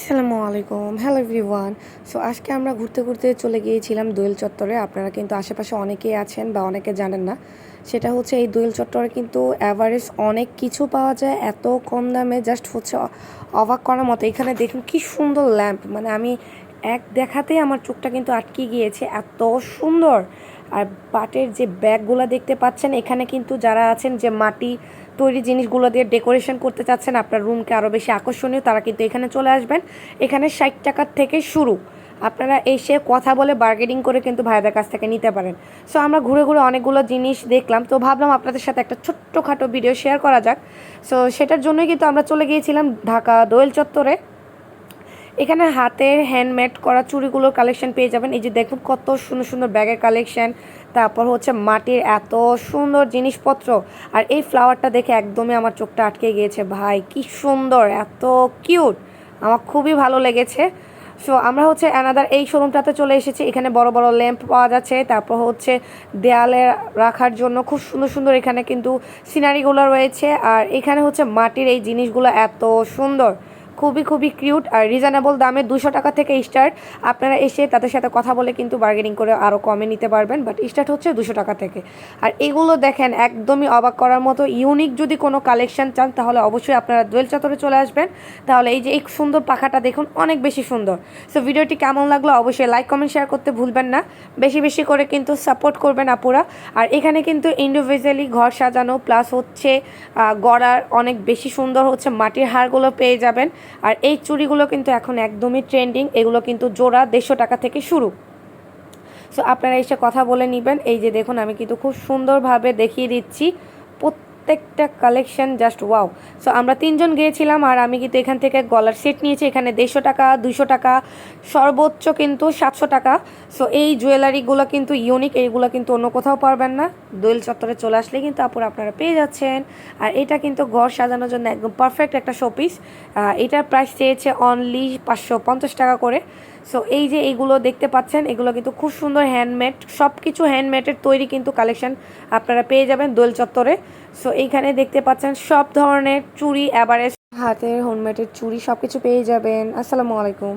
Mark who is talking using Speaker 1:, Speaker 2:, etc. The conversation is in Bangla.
Speaker 1: আসসালামু আলাইকুম। হ্যালো এভরিওয়ান সো আজকে আমরা ঘুরতে ঘুরতে চলে গিয়েছিলাম দোয়েল চত্বরে। আপনারা কিন্তু আশেপাশে অনেকেই আছেন বা অনেকে জানেন না। সেটা হচ্ছে এই দোয়েল চত্বরে কিন্তু অ্যাভারেজ অনেক কিছু পাওয়া যায়, এত কম দামে জাস্ট হচ্ছে অবাক করার মতো। এখানে দেখুন কি সুন্দর ল্যাম্প। মানে আমি এক দেখাতেই আমার চোখটা কিন্তু আটকে গিয়েছে, এত সুন্দর। আর পাটের যে ব্যাগগুলো দেখতে পাচ্ছেন, এখানে কিন্তু যারা আছেন যে মাটি তৈরি জিনিসগুলো দিয়ে ডেকোরেশন করতে চাচ্ছেন, আপনার রুমকে আরও বেশি আকর্ষণীয়, তারা কিন্তু এখানে চলে আসবেন। এখানে ষাট টাকার থেকে শুরু। আপনারা এসে কথা বলে বার্গেনিং করে কিন্তু ভাইদের কাছ থেকে নিতে পারেন। সো আমরা ঘুরে ঘুরে অনেকগুলো জিনিস দেখলাম। তো ভাবলাম আপনাদের সাথে একটা ছোট্টখাটো ভিডিও শেয়ার করা যাক। সো সেটার জন্যই কিন্তু আমরা চলে গিয়েছিলাম ঢাকা দোয়েল চত্বরে। এখানে হাতের হ্যান্ডমেড করা চুড়িগুলোর কালেকশন পেয়ে যাবেন। এই যে দেখুন কত সুন্দর সুন্দর ব্যাগের কালেকশন তারপর হচ্ছে মাটির এত সুন্দর জিনিসপত্র। আর এই ফ্লাওয়ারটা দেখে একদমই আমার চোখটা আটকে গিয়েছে। ভাই, কি সুন্দর, এত কিউট আমার খুবই ভালো লেগেছে। সো আমরা হচ্ছে অ্যানাদার এই শোরুমটাতে চলে এসেছি। এখানে বড় বড় ল্যাম্প পাওয়া যাচ্ছে। তারপর হচ্ছে দেয়ালে রাখার জন্য খুব সুন্দর সুন্দর এখানে কিন্তু সিনারিগুলো রয়েছে। আর এখানে হচ্ছে মাটির এই জিনিসগুলো এত সুন্দর। খুবই খুবই কিউট আর রিজনেবল দামে দুশো টাকা থেকে স্টার্ট আপনারা এসে তাদের সাথে কথা বলে কিন্তু বার্গেনিং করে আরও কমে নিতে পারবেন বাট স্টার্ট হচ্ছে দুশো টাকা থেকে। আর এগুলো দেখেন, একদমই অবাক করার মতো ইউনিক যদি কোনো কালেকশন চান, তাহলে অবশ্যই আপনারা দোয়েল চত্বরে চলে আসবেন। তাহলে এই যে এই সুন্দর পাখাটা দেখুন, অনেক বেশি সুন্দর। সো ভিডিওটি কেমন লাগল অবশ্যই লাইক কমেন্ট শেয়ার করতে ভুলবেন না। বেশি বেশি করে কিন্তু সাপোর্ট করবেন আপুরা। আর এখানে কিন্তু ইন্ডিভিজুয়ালি ঘর সাজানো প্লাস হচ্ছে গড়ার অনেক বেশি সুন্দর হচ্ছে মাটির হারগুলো পেয়ে যাবেন। আর এই চুড়িগুলো কিন্তু এখন একদমই ট্রেন্ডিং এগুলো কিন্তু জোড়া দেড়শো টাকা থেকে শুরু। সো আপনারা এসে কথা বলে নেবেন। এই যে দেখুন, আমি কিন্তু খুব সুন্দরভাবে দেখিয়ে দিচ্ছি। প্রত্যেকটা কালেকশন জাস্ট ওয়াও সো আমরা তিনজন গিয়েছিলাম আর আমি কিন্তু এখান থেকে গলার সেট নিয়েছি। এখানে দেড়শো টাকা দুশো টাকা, সর্বোচ্চ কিন্তু সাতশো টাকা। সো এই জুয়েলারিগুলো কিন্তু ইউনিক এইগুলো কিন্তু অন্য কোথাও পারবেন না। দোয়েল চত্বরে চলে আসলে কিন্তু আপুর আপনারা পেয়ে যাচ্ছেন। আর এটা কিন্তু ঘর সাজানোর জন্য একদম পারফেক্ট একটা শোপিস এটার প্রাইস চেয়েছে অনলি পাঁচশো পঞ্চাশ টাকা করে। সো এই যে এইগুলো দেখতে পাচ্ছেন, এগুলো কিন্তু খুব সুন্দর হ্যান্ডমেড সব কিছু হ্যান্ডমেডের তৈরি কিন্তু কালেকশন আপনারা পেয়ে যাবেন দোল চত্বরে। সো এইখানে দেখতে পাচ্ছেন সব ধরনের চুড়ি অ্যাভারেজ হাতের হোমমেডের চুড়ি সব কিছু পেয়ে যাবেন। আসসালামু আলাইকুম।